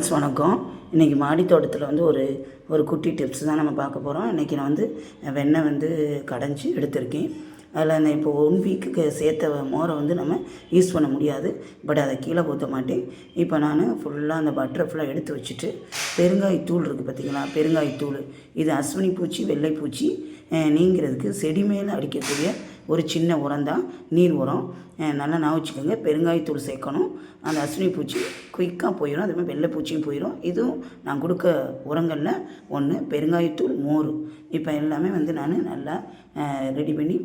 Friends வணக்கம். இன்றைக்கி மாடி தோட்டத்தில் வந்து ஒரு ஒரு குட்டி டிப்ஸ் தான் நம்ம பார்க்க போகிறோம் இன்றைக்கி நான் வந்து வெண்ணெய் வந்து கடைஞ்சி எடுத்திருக்கேன். அதில் நான் இப்போ ஒன் வீக்குக்கு சேர்த்த மோரை வந்து நம்ம யூஸ் பண்ண முடியாது. பட் அதை கீழே ஊற்ற மாட்டேன். இப்போ நான் ஃபுல்லாக அந்த பட்டரை ஃபுல்லாக எடுத்து வச்சுட்டு பெருங்காயத்தூள் இருக்குது பார்த்தீங்களா பெருங்காயத்தூள். இது அஸ்வினி பூச்சி வெள்ளை பூச்சி நீங்கிறதுக்கு செடி மேலே அடிக்கக்கூடிய ஒரு சின்ன உரம் தான். நீர் உரம். நல்லா நான் வச்சுக்கோங்க. பெருங்காயத்தூள் சேர்க்கணும். அந்த அஸ்வினி பூச்சி குயிக்காக போயிடும். அதே மாதிரி வெள்ளை பூச்சியும் போயிடும். இதுவும் நான் கொடுக்க உரங்களில் ஒன்று பெருங்காயத்தூள் மோர் இப்போ எல்லாமே வந்து நான் நல்லா ரெடி பண்ணி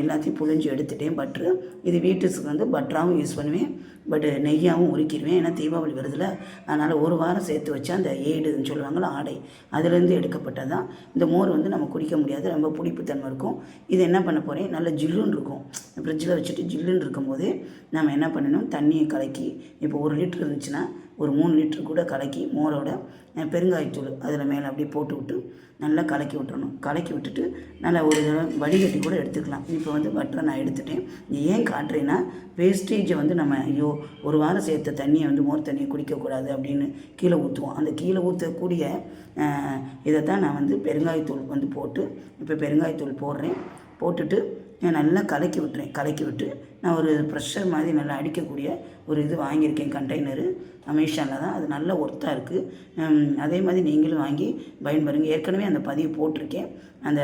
எல்லாத்தையும் புழிஞ்சு எடுத்துட்டேன். பட்ரு இது வீட்டுக்கு வந்து பட்டராகவும் யூஸ் பண்ணுவேன். பட்டு நெய்யாகவும் உருக்கிடுவேன் ஏன்னா தீபாவளி வருதுல அதனால் ஒரு வாரம் சேர்த்து வச்சா அந்த ஏடுன்னு சொல்லுவாங்களோ ஆடை அதுலேருந்து எடுக்கப்பட்டது தான் இந்த மோர் வந்து நம்ம குடிக்க முடியாது. ரொம்ப புளிப்புத்தன்மை இருக்கும். இது என்ன பண்ண போகிறேன் நல்ல ஜில்லுன்னு இருக்கும். ஃப்ரிட்ஜில் வச்சுட்டு ஜில்லுன்னு இருக்கும்போது நம்ம என்ன பண்ணணும்? தண்ணியை கலக்கி இப்போ ஒரு லிட்டர் இருந்துச்சுன்னா ஒரு மூணு லிட்டர் கூட கலக்கி மோரோட பெருங்காயத்தூள் அதில் மேலே அப்படியே போட்டு விட்டு நல்லா கலக்கி விட்டுறணும். கலக்கி விட்டுட்டு நல்லா ஒரு தடவை வடிகட்டி கூட எடுத்துக்கலாம். இப்போ வந்து பட்டரை நான் எடுத்துட்டேன். இது ஏன் காட்டுறேன்னா வேஸ்டேஜை வந்து நம்ம ஐயோ ஒரு வாரம் சேர்த்த தண்ணியை வந்து மோர் தண்ணியை குடிக்கக்கூடாது அப்படின்னு கீழே ஊற்றுவோம் அந்த கீழே ஊற்றக்கூடிய இதை தான் நான் வந்து பெருங்காயத்தூள் வந்து போட்டு இப்போ பெருங்காயத்தூள் போடுறேன். போட்டுட்டு நான் நல்லா கலக்கி விட்டுறேன். கலக்கி விட்டு நான் ஒரு ப்ரெஷர் மாதிரி நல்லா அடிக்கக்கூடிய ஒரு இது வாங்கியிருக்கேன் கண்டெய்னரு அமேசானில் தான். அது நல்ல ஒர்த்தாக இருக்குது அதே மாதிரி நீங்களும் வாங்கி பயன்பெறுங்க. ஏற்கனவே அந்த பதிவு போட்டிருக்கேன். அந்த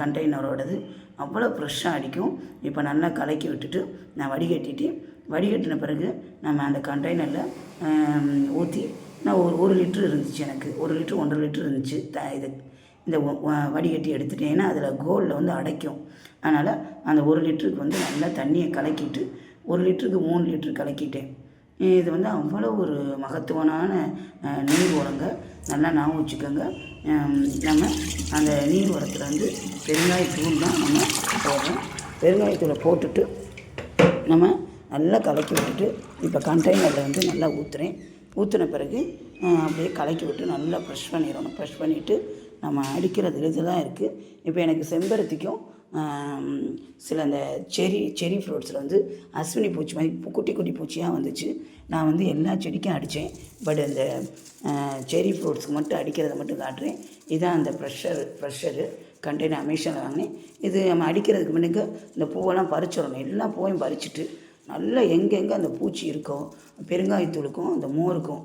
கண்டெய்னரோடது அவ்வளோ ஃப்ரெஷ்ஷாக அடிக்கும். இப்போ நல்லா கலக்கி விட்டுட்டு நான் வடிகட்டிட்டு வடிகட்டின பிறகு நம்ம அந்த கண்டெய்னரில் ஊற்றி நான் ஒரு ஒரு லிட்ரு இருந்துச்சு எனக்கு. ஒரு லிட்ரு ஒன்றரை லிட்ரு இருந்துச்சு. த இது இந்த வடிகட்டி எடுத்துட்டேன்னா அதில் கோலில் வந்து அடைக்கும். அதனால் அந்த ஒரு லிட்டருக்கு வந்து நல்லா தண்ணியை கலக்கிட்டு ஒரு லிட்டருக்கு மூணு லிட்டரு கலக்கிட்டேன். இது வந்து அவ்வளோ ஒரு மகத்துவமான நீர் உரங்க. நல்லா ஞாபகம் வச்சுக்கோங்க. நம்ம அந்த நீர் உரத்தில் வந்து பெருங்காயத்தூள் தான் நம்ம போடுறோம் பெருங்காயத்தூளை போட்டுட்டு நம்ம நல்லா கலக்கி விட்டுட்டு இப்போ கண்டெய்னரில் வந்து நல்லா ஊற்றுறேன் ஊற்றின பிறகு அப்படியே கலக்கி விட்டு நல்லா ப்ரெஷ் பண்ணிடணும். ப்ரெஷ் பண்ணிவிட்டு நம்ம அடிக்கிறது இது தான் இருக்குது இப்போ எனக்கு செம்பருத்திக்கும் சில அந்த செரி செரி ஃப்ரூட்ஸில் வந்து அஸ்வினி பூச்சி மாதிரி குட்டி குட்டி பூச்சியாக வந்துச்சு. நான் வந்து எல்லா செடிக்கும் அடித்தேன் பட் அந்த செரி ஃப்ரூட்ஸ்க்கு மட்டும் அடிக்கிறத மட்டும் காட்டுறேன். இதான் அந்த ப்ரெஷர் ப்ரெஷரு கண்டெய்னர் அமேஷனில் வாங்கினேன். இது நம்ம அடிக்கிறதுக்கு முன்னாடி இந்த பூவெல்லாம் பறிச்சிடணும். எல்லா பூவையும் பறிச்சுட்டு நல்லா எங்கெங்கே அந்த பூச்சி இருக்கோ பெருங்காயத்தூளுக்கும் அந்த மோருக்கும்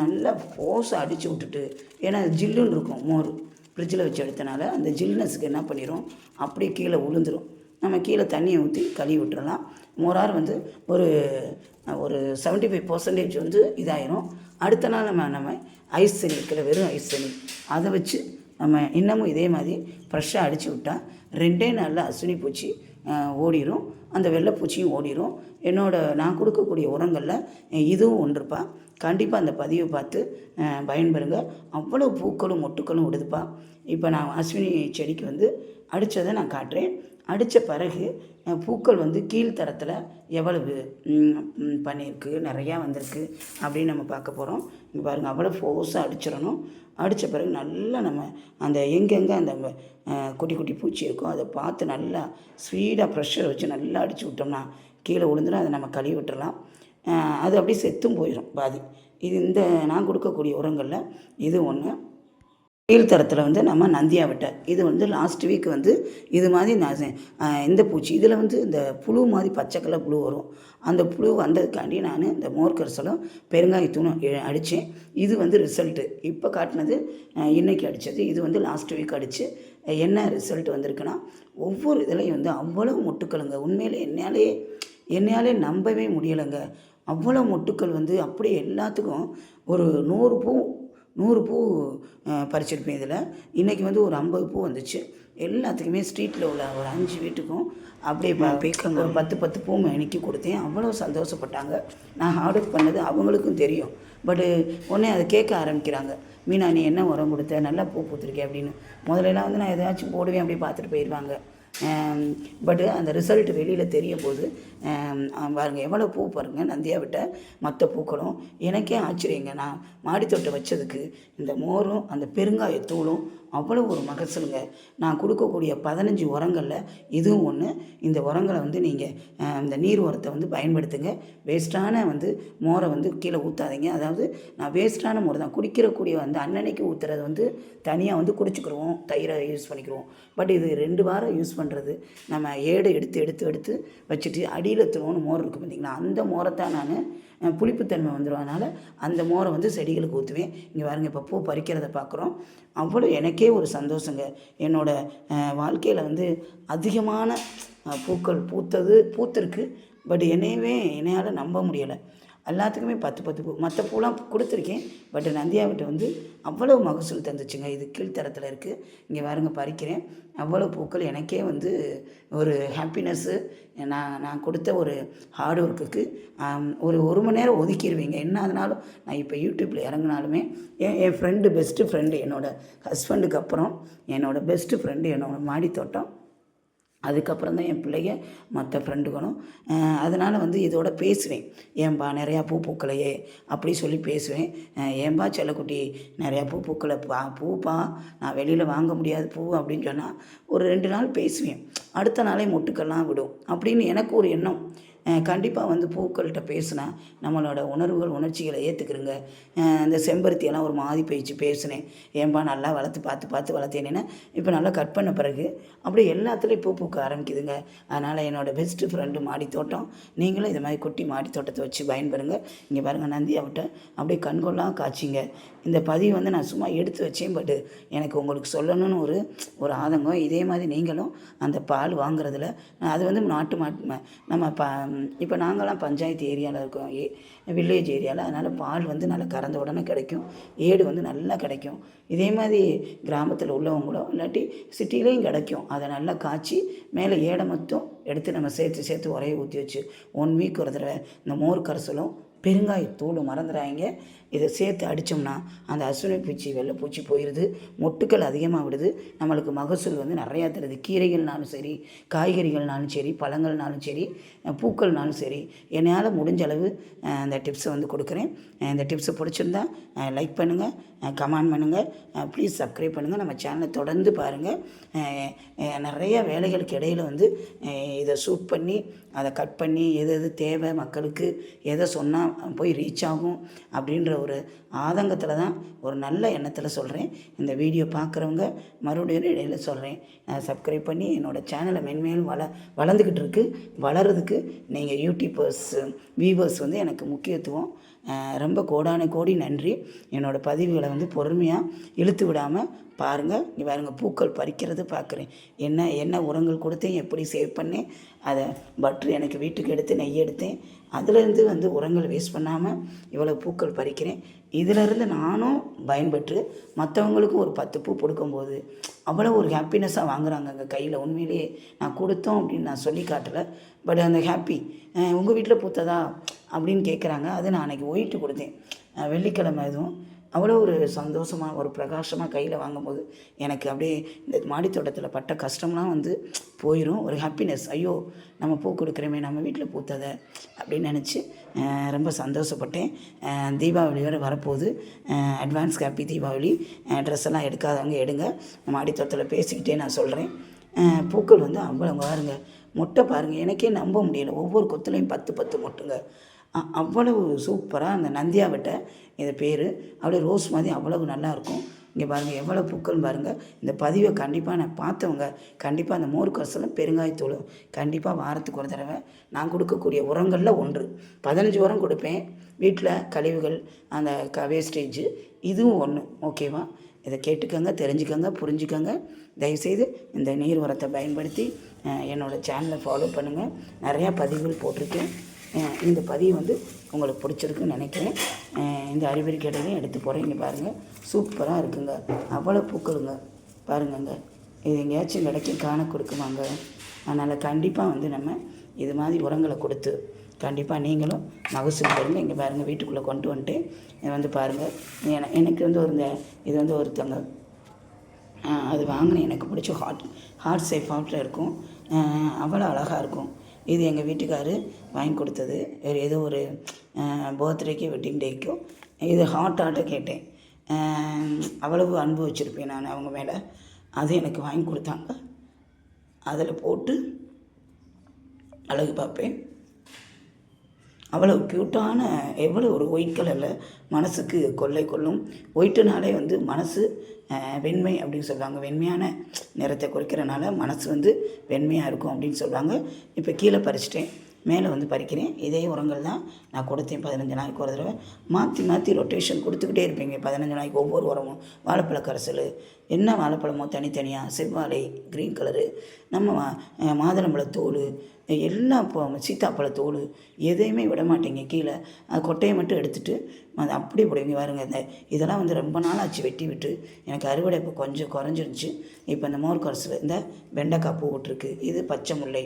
நல்லா ஃபோர்ஸை அடித்து விட்டுட்டு ஏன்னா அது ஜில்லுன்னு இருக்கும் மோர். ஃப்ரிட்ஜில் வச்சு எடுத்தனால அந்த ஜில்னஸுக்கு என்ன பண்ணிடும் அப்படியே கீழே விழுந்துடும் நம்ம கீழே தண்ணியை ஊற்றி கழுவி விட்டுறலாம். மோரார் வந்து ஒரு ஒரு செவன்ட்டி ஃபைவ் பர்சன்டேஜ் வந்து இதாயிரும். அடுத்த நாள் நம்ம நம்ம ஐஸ் தண்ணி இருக்கிற வெறும் ஐஸ் தண்ணி. அதை வச்சு நம்ம இன்னமும் இதே மாதிரி ஃப்ரெஷ்ஷாக அடித்து விட்டால் ரெண்டே நாளில் அசுனி பூச்சி ஓடிடும் ஓடிரும். அந்த வெள்ளைப்பூச்சியும் ஓடிரும். என்னோட நான் கொடுக்கக்கூடிய உரங்களில் இதுவும் ஒன்றுப்பா. கண்டிப்பாக அந்த பதிவை பார்த்து பயன்பெறுங்க. அவ்வளோ பூக்களும் மொட்டுக்களும் விடுதுப்பா. இப்போ நான் அஸ்வினி செடிக்கு வந்து அடித்ததை நான் காட்டுறேன். அடித்த பிறகு பூக்கள் வந்து கீழ்த்தரத்தில் எவ்வளவு பண்ணியிருக்கு நிறையா வந்திருக்கு அப்படின்னு நம்ம பார்க்க போகிறோம் இங்கே பாருங்கள் அவ்வளோ ஃபோர்ஸாக அடிச்சிடணும். அடித்த பிறகு நல்லா நம்ம அந்த எங்கெங்கே அந்த குட்டி குட்டி பூச்சி இருக்கோ அதை பார்த்து நல்லா ஸ்வீடாக ப்ரெஷர் வச்சு நல்லா அடித்து விட்டோம்னா கீழே விழுந்துடும் அதை நம்ம கழுவி விட்டுறலாம். அது அப்படியே செத்தும் போயிடும் பாதி. இது இந்த நான் கொடுக்கக்கூடிய உரங்களில் இது ஒன்று கீழ்த்தரத்தில் வந்து நம்ம நந்தியா விட்டை இது வந்து லாஸ்ட் வீக் வந்து இது மாதிரி நான் இந்த பூச்சி. இதில் வந்து இந்த புழு மாதிரி பச்சை கலர் புழு வரும். அந்த புழு வந்ததுக்காண்டி நான் இந்த மோர்க்கரசலும் பெருங்காயத்தூணும் அடித்தேன் இது வந்து ரிசல்ட்டு இப்போ காட்டினது இன்றைக்கி அடித்தது இது வந்து லாஸ்ட் வீக் அடித்து என்ன ரிசல்ட் வந்திருக்குன்னா ஒவ்வொரு இதுலேயும் வந்து அவ்வளோ மொட்டுக்களுங்க. உண்மையிலே என்னாலே என்னாலே நம்பவே முடியலைங்க. அவ்வளோ மொட்டுக்கள் வந்து அப்படியே எல்லாத்துக்கும் ஒரு நூறு பூ நூறு பூ பறிச்சிருப்பேன் இதில். இன்றைக்கி வந்து ஒரு ஐம்பது பூ வந்துச்சு. எல்லாத்துக்குமே ஸ்ட்ரீட்டில் உள்ள ஒரு அஞ்சு வீட்டுக்கும் அப்படியே பீக்கங்க ஒரு பத்து பத்து பூ எனக்கு கொடுத்தேன். அவ்வளோ சந்தோஷப்பட்டாங்க. நான் ஆர்டர் பண்ணது அவங்களுக்கும் தெரியும். பட்டு உடனே அதை கேட்க ஆரம்பிக்கிறாங்க. மீனா நீ என்ன உரம் கொடுத்த? நல்லா பூ பூத்துருக்கே அப்படின்னு. முதல்லலாம் வந்து நான் எதாச்சும் போடுவேன் அப்படியே பார்த்துட்டு போயிடுவாங்க பட்டு அந்த ரிசல்ட் வெளியில் தெரியும் போது பாருங்கள் எவ்வளோ பூ பாருங்கள் நந்தியா விட்ட மற்ற பூக்களும். எனக்கே ஆச்சரியங்க. நான் மாடித்தோட்டம் வச்சதுக்கு இந்த மோரும் அந்த பெருங்காயத்தூளும் அவ்வளோ ஒரு மகசூலுங்க. நான் கொடுக்கக்கூடிய பதினஞ்சு உரங்களில் இதுவும் ஒன்று இந்த உரங்களை வந்து நீங்கள் இந்த நீர் உரத்தை வந்து பயன்படுத்துங்க. வேஸ்ட்டான வந்து மோரை வந்து கீழே ஊற்றாதீங்க அதாவது நான் வேஸ்ட்டான மோர் தான். குடிக்கிறக்கூடிய வந்து அன்னன்னைக்கு ஊற்றுறது வந்து தனியாக வந்து குடிச்சிக்கிடுவோம் தயிரை யூஸ் பண்ணிக்கிடுவோம் பட் இது ரெண்டு வாரம் யூஸ் பண்ணுறது நம்ம ஏடு எடுத்து எடுத்து எடுத்து வச்சுட்டு அடியில் திருவோன்னு மோர் இருக்குது பார்த்தீங்களா அந்த மோரை தான் நான் புளிப்புத்தன்மை வந்துடும் அதனால் அந்த மோரை வந்து செடிகளுக்கு ஊற்றுவேன் இங்கே பாருங்கள் இப்போ பூ பறிக்கிறத பார்க்குறோம் அவ்வளோ எனக்கே ஒரு சந்தோஷங்க. என்னோடய வாழ்க்கையில் வந்து அதிகமான பூக்கள் பூத்தது பூத்திருக்கு. பட் என்னையவே என்னையால் நம்ப முடியலை. எல்லாத்துக்குமே பத்து பத்து பூ. மற்ற பூலாம் கொடுத்துருக்கேன். பட் நந்தியாவிட்ட வந்து அவ்வளோ மகசூல் தந்துச்சுங்க. இது கீழ்த்தரத்தில் இருக்குது இங்கே பாருங்க பறிக்கிறேன். அவ்வளோ பூக்கள் எனக்கே வந்து ஒரு ஹாப்பினஸ்ஸு நான் நான் கொடுத்த ஒரு ஹார்ட் ஒர்க்குக்கு ஒரு ஒரு மணி நேரம் ஒதுக்கிடுவீங்க என்ன அதனாலும் நான் இப்போ யூடியூப்பில் இறங்கினாலுமே என் என் ஃப்ரெண்டு பெஸ்ட்டு ஃப்ரெண்டு என்னோடய ஹஸ்பண்டுக்கு அப்புறம் என்னோடய பெஸ்ட்டு ஃப்ரெண்டு என்னோடய மாடி தோட்டம் அதுக்கப்புறம் தான் என் பிள்ளைங்க மற்ற ஃப்ரெண்டுகளும் அதனால் வந்து இதோட பேசுவேன். ஏன்பா நிறையா பூ பூக்கலையே? அப்படி சொல்லி பேசுவேன். ஏன்பா செல்லக்குட்டி நிறையா பூ பூக்கலை? பா பூப்பா நான் வெளியில் வாங்க முடியாது பூ அப்படின்னு சொன்னால் ஒரு ரெண்டு நாள் பேசுவேன். அடுத்த நாளே மொட்டுக்கெல்லாம் விடும் அப்படின்னு எனக்கு ஒரு எண்ணம். கண்டிப்பாக வந்து பூக்கள்கிட்ட பேசினா நம்மளோட உணர்வுகள் உணர்ச்சிகளை ஏற்றுக்குறங்க இந்த செம்பருத்தியெல்லாம் ஒரு மாதிரி போயிடுச்சு பேசினேன். ஏன்பா நல்லா வளர்த்து பார்த்து பார்த்து வளர்த்தேனேன்னா இப்போ நல்லா கட் பண்ண பிறகு அப்படியே எல்லாத்துலேயும் பூ பூக்க ஆரம்பிக்குதுங்க. அதனால் என்னோடய பெஸ்ட்டு ஃப்ரெண்டு மாடி தோட்டம் நீங்களும் இது மாதிரி குட்டி மாடி தோட்டத்தை வச்சு பயன்பெறுங்க. இங்கே பாருங்கள் நந்தியாவிட்ட அப்படியே கண்கொள்ளாக காய்ச்சிங்க இந்த பதிவு வந்து நான் சும்மா எடுத்து வச்சேன் பட்டு எனக்கு உங்களுக்கு சொல்லணும்னு ஒரு ஒரு ஆதங்கம். இதே மாதிரி நீங்களும் அந்த பால் வாங்குறதுல அது வந்து நாட்டு மாட்டு நம்ம ப இப்போ நாங்களாம் பஞ்சாயத்து ஏரியாவில் இருக்கோம். ஏ வில்லேஜ் ஏரியாவில் அதனால் பால் வந்து நல்லா கறந்த உடனே கிடைக்கும். ஏடு வந்து நல்லா கிடைக்கும். இதே மாதிரி கிராமத்தில் உள்ளவங்களும் இல்லாட்டி சிட்டிலையும் கிடைக்கும். அதை நல்லா காய்ச்சி மேலே ஏடை மொத்தம் எடுத்து நம்ம சேர்த்து சேர்த்து உரையை ஊற்றி வச்சு ஒன் வீக் ஒரு தடவை இந்த மோர் கரைசலும் பெருங்காயத்தூள் மறந்துடாங்க இதை சேர்த்து அடித்தோம்னா அந்த அசுனை பூச்சி வெள்ளைப்பூச்சி போயிடுது மொட்டுக்கள் அதிகமாக விடுது. நம்மளுக்கு மகசூல் வந்து நிறையா தருது. கீரைகள்னாலும் சரி காய்கறிகள்னாலும் சரி பழங்கள்னாலும் சரி பூக்கள்னாலும் சரி. என்னால் முடிஞ்ச அளவு அந்த டிப்ஸை வந்து கொடுக்குறேன். இந்த டிப்ஸை பிடிச்சிருந்தா லைக் பண்ணுங்கள் கமெண்ட் பண்ணுங்கள் ப்ளீஸ் சப்ஸ்கிரைப் பண்ணுங்கள் நம்ம சேனலை தொடர்ந்து பாருங்கள் நிறைய வேலைகளுக்கு இடையில் வந்து இதை ஷூட் பண்ணி அதை கட் பண்ணி எது எது தேவை மக்களுக்கு எதை சொன்னால் போய் ரீச் ஆகும் அப்படின்ற ஒரு ஆதங்கத்தில் தான் ஒரு நல்ல எண்ணத்தில் சொல்கிறேன் இந்த வீடியோ பார்க்குறவங்க மறுபடியும் இடையில் சொல்கிறேன் சப்ஸ்கிரைப் பண்ணி என்னோடய சேனலை மென்மேலும் வள வளர்ந்துக்கிட்டு இருக்குது வளர்கிறதுக்கு நீங்கள் யூடியூபர்ஸ் வியூவர்ஸ் வந்து எனக்கு முக்கியத்துவம் ரொம்ப கோடான கோடி நன்றி. என்னோடய பதிவுகளை வந்து பொறுமையாக இழுத்து விடாமல் பாருங்கள் நீ பாருங்கள் பூக்கள் பறிக்கிறது பார்க்குறேன் என்ன என்ன உரங்கள் கொடுத்தேன் எப்படி சேவ் பண்ணேன் அதை பட்ரு எனக்கு வீட்டுக்கு எடுத்து நெய் எடுத்தேன். அதுலேருந்து வந்து உரங்கள் வேஸ்ட் பண்ணாமல் இவ்வளோ பூக்கள் பறிக்கிறேன். இதிலேருந்து நானும் பயன்பெற்று மற்றவங்களுக்கும் ஒரு பத்து பூ கொடுக்கும்போது அவ்வளோ ஒரு ஹாப்பினஸ்ஸாக வாங்குறாங்க அங்கே கையில். உண்மையிலேயே நான் கொடுத்தோம் அப்படின்னு நான் சொல்லி காட்டலை. பட் அந்த ஹாப்பி உங்கள் வீட்டில் பூத்ததா? அப்படின்னு கேட்குறாங்க அது நான் அன்றைக்கி ஒயிட்டு கொடுத்தேன். வெள்ளிக்கிழமை எதுவும் அவ்வளோ ஒரு சந்தோஷமாக ஒரு பிரகாசமாக கையில் வாங்கும்போது எனக்கு அப்படியே இந்த மாடித்தோட்டத்தில் பட்ட கஷ்டம்லாம் வந்து போயிடும் ஒரு ஹாப்பினஸ் ஐயோ நம்ம பூ கொடுக்குறோமே நம்ம வீட்டில் பூத்ததை அப்படின்னு நினச்சி ரொம்ப சந்தோஷப்பட்டேன். அஹ் தீபாவளி வேறு வரப்போகுது அட்வான்ஸ் ஹாப்பி தீபாவளி. ட்ரெஸ் எல்லாம் எடுக்காதவங்க எடுங்க. மாடித்தோட்டத்தில் பேசிக்கிட்டே நான் சொல்கிறேன் பூக்கள் வந்து அவ்வளோ பாருங்க மொட்டை பாருங்கள் எனக்கே நம்ப முடியல. ஒவ்வொரு கொத்துலேயும் பத்து பத்து மொட்டுங்க. அவ்வளவு சூப்பராக அந்த நந்தியாவட்டை இது பேர். அப்படியே ரோஸ் மாதிரி அவ்வளவு நல்லாயிருக்கும் இங்கே பாருங்கள் எவ்வளோ பூக்கள் பாருங்கள் இந்த பதிவை கண்டிப்பாக நான் பார்த்தவங்க கண்டிப்பாக அந்த மோர் கரசலும் பெருங்காயத்தூளும் கண்டிப்பாக வாரத்துக்கு ஒரு தடவை. நான் கொடுக்கக்கூடிய உரங்களில் ஒன்று. பதினஞ்சு உரம் கொடுப்பேன். வீட்டில் கழிவுகள் அந்த க வேஸ்டேஜ் இதுவும் ஒன்று ஓகேவா இதை கேட்டுக்கோங்க தெரிஞ்சுக்கோங்க புரிஞ்சுக்கோங்க. தயவுசெய்து இந்த நீர் உரத்தை பயன்படுத்தி என்னோடய சேனலை ஃபாலோ பண்ணுங்கள் நிறையா பதிவுகள் போட்டிருக்கேன். இந்த பதிவு வந்து உங்களுக்கு பிடிச்சிருக்குன்னு நினைக்கிறேன். இந்த அறிவுரை கடையிலையும் எடுத்து போகிறேன் இங்கே பாருங்கள் சூப்பராக இருக்குங்க. அவ்வளோ பூக்களுங்க. பாருங்கங்க. இது எங்கேயாச்சும் கிடைக்கும் காண கொடுக்குமாங்க. அதனால் கண்டிப்பாக வந்து நம்ம இது மாதிரி உரங்களை கொடுத்து கண்டிப்பாக நீங்களும் மகசூல் பெறுங்க. இங்கே பாருங்கள் வீட்டுக்குள்ளே கொண்டு வந்துட்டு வந்து பாருங்கள் என- எனக்கு வந்து ஒரு இந்த இது வந்து ஒருத்தவங்க அது வாங்கினேன் எனக்கு பிடிச்ச ஹாட் ஹார்ட் சேஃப் ஹார்ட்டில் இருக்கும். அவ்வளோ அழகாக இருக்கும். இது எங்கள் வீட்டுக்காரு வாங்கி கொடுத்தது. வேறு ஏதோ ஒரு பர்த்டேக்கு வெட்டிங் டேக்கும் இது ஹாட் ஹார்ட்டை கேட்டேன். அவ்வளவு அன்பு வச்சுருப்பேன் நான் அவங்க மேலே. அது எனக்கு வாங்கி கொடுத்தாங்க. அதில் போட்டு அழகு பார்ப்பேன். அவ்வளோ க்யூட்டான எவ்வளோ ஒரு ஒயிட் கலரில் மனசுக்கு கொள்ளை கொள்ளும். ஒயிட்டுனாலே வந்து மனசு வெண்மை அப்படின்னு சொல்லுவாங்க. வெண்மையான நிறத்தை குறிக்கிறனால மனசு வந்து வெண்மையாக இருக்கும் அப்படின்னு சொல்லுவாங்க. இப்போ கீழே பறிச்சிட்டேன். மேலே வந்து பறிக்கிறேன். இதே உரங்கள் தான் நான் கொடுத்தேன் பதினஞ்சு நாளைக்கு ஒரு தடவை. மாற்றி மாற்றி ரொட்டேஷன் கொடுத்துக்கிட்டே இருப்பீங்க. பதினஞ்சு நாளைக்கு ஒவ்வொரு உரமும். வாழைப்பழ கரைசல் என்ன வாழைப்பழமோ தனித்தனியாக செவ்வாழை க்ரீன் கலரு நம்ம மாதுளம்பழ தோல் மாதுளம்பழத்தோல் எல்லா இப்போ சீத்தாப்பழத்தோல் எதையுமே விட மாட்டேங்க கீழே அது கொட்டையை மட்டும் எடுத்துட்டு அதை அப்படியே போடுவீங்க பாருங்க. இந்த இதெல்லாம் வந்து ரொம்ப நாள் ஆச்சு வெட்டி விட்டு எனக்கு அறுவடை இப்போ கொஞ்சம் குறைஞ்சிருந்துச்சு. இப்போ இந்த மோர் கரைசல் இந்த வெண்டைக்காய் பூ விட்டுருக்கு. இது பச்சை முல்லை.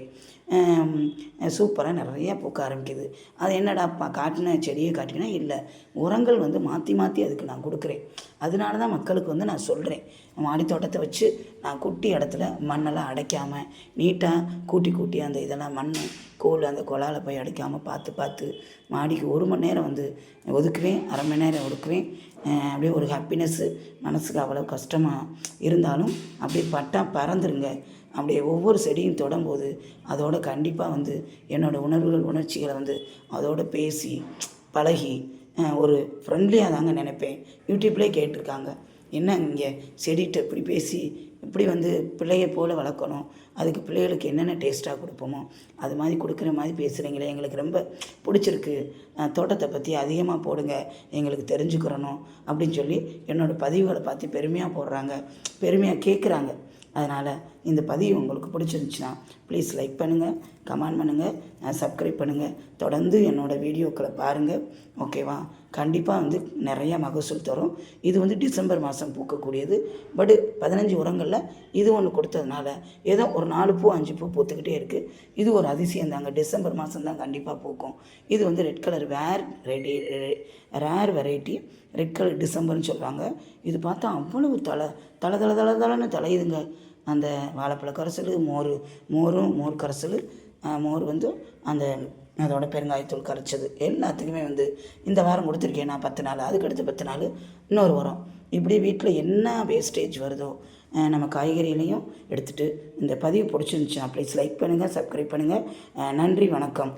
சூப்பராக நிறையா பூக்க ஆரம்பிக்குது. அது என்னடா காட்டின செடியை காட்டினா இல்லை. உரங்கள் வந்து மாற்றி மாற்றி அதுக்கு நான் கொடுக்குறேன். அதனால தான் மக்களுக்கு வந்து நான் சொல்கிறேன் மாடி தோட்டத்தை வச்சு நான் குட்டி இடத்துல மண்ணெல்லாம் அடைக்காமல் நீட்டாக கூட்டி கூட்டி அந்த இதெல்லாம் மண் கோல் அந்த குழால போய் அடைக்காமல் பார்த்து பார்த்து மாடிக்கு ஒரு மணி நேரம் வந்து ஒதுக்குவேன். அரை மணி நேரம் ஒதுக்குவேன். அப்படியே ஒரு ஹாப்பினஸ்ஸு மனசுக்கு அவ்வளோ கஷ்டமாக இருந்தாலும் அப்படியே பட்டா பறந்துருங்க. அப்படியே ஒவ்வொரு செடியும் தொடும்போது அதோட கண்டிப்பாக வந்து என்னோடய உணர்வுகள் உணர்ச்சிகளை வந்து அதோட பேசி பழகி ஒரு ஃப்ரெண்ட்லியாக தாங்க நினைப்பேன். யூடியூப்லேயே கேட்டிருக்காங்க. என்ன இங்கே செடிகிட்ட இப்படி பேசி இப்படி வந்து பிள்ளைய போல் வளர்க்கணும். அதுக்கு பிள்ளைகளுக்கு என்னென்ன டேஸ்ட்டாக கொடுப்போமோ அது மாதிரி கொடுக்குற மாதிரி பேசுகிறீங்களே எங்களுக்கு ரொம்ப பிடிச்சிருக்கு. தோட்டத்தை பற்றி அதிகமாக போடுங்க. எங்களுக்கு தெரிஞ்சுக்கிறணும் அப்படின்னு சொல்லி என்னோடய பதிவுகளை பார்த்து பெருமையாக போடுறாங்க. பெருமையாக கேட்குறாங்க அதனால் இந்த பதிவு உங்களுக்கு பிடிச்சிருந்துச்சுன்னா ப்ளீஸ் லைக் பண்ணுங்கள் கமெண்ட் பண்ணுங்கள் சப்ஸ்கிரைப் பண்ணுங்கள் தொடர்ந்து என்னோடய வீடியோக்களை பாருங்கள் ஓகேவா கண்டிப்பாக வந்து நிறையா மகசூல் தரும். இது வந்து டிசம்பர் மாதம் பூக்கக்கூடியது. பட் பதினஞ்சு உரங்களில் இது ஒன்று கொடுத்ததுனால ஏதோ ஒரு நாலு பூ அஞ்சு பூ பூத்துக்கிட்டே இருக்குது இது ஒரு அதிசயம் தாங்க. டிசம்பர் மாதம் தான் கண்டிப்பாக பூக்கும். இது வந்து ரெட் கலர் வேர் ready rare variety red colour டிசம்பர்னு சொல்லுவாங்க. இது பார்த்தா அவ்வளவு தலை தலை தலை தலை தலைன்னு தலையுதுங்க அந்த வாழைப்பழ கரைசல் மோர் மோரும் மோர் கரைசல் மோர் வந்து அந்த அதோட பெருங்காயத்தூள் கரைச்சது. எல்லாத்துக்குமே வந்து இந்த வாரம் கொடுத்துருக்கேன் நான் பத்து நாள். அதுக்கடுத்து பத்து நாள் இன்னொரு வாரம். இப்படி வீட்டில் என்ன வேஸ்டேஜ் வருதோ நம்ம காய்கறிகளையும் எடுத்துகிட்டு இந்த பதிவு பிடிச்சிருந்துச்சு ப்ளீஸ் லைக் பண்ணுங்கள் சப்ஸ்கிரைப் பண்ணுங்கள் நன்றி வணக்கம்.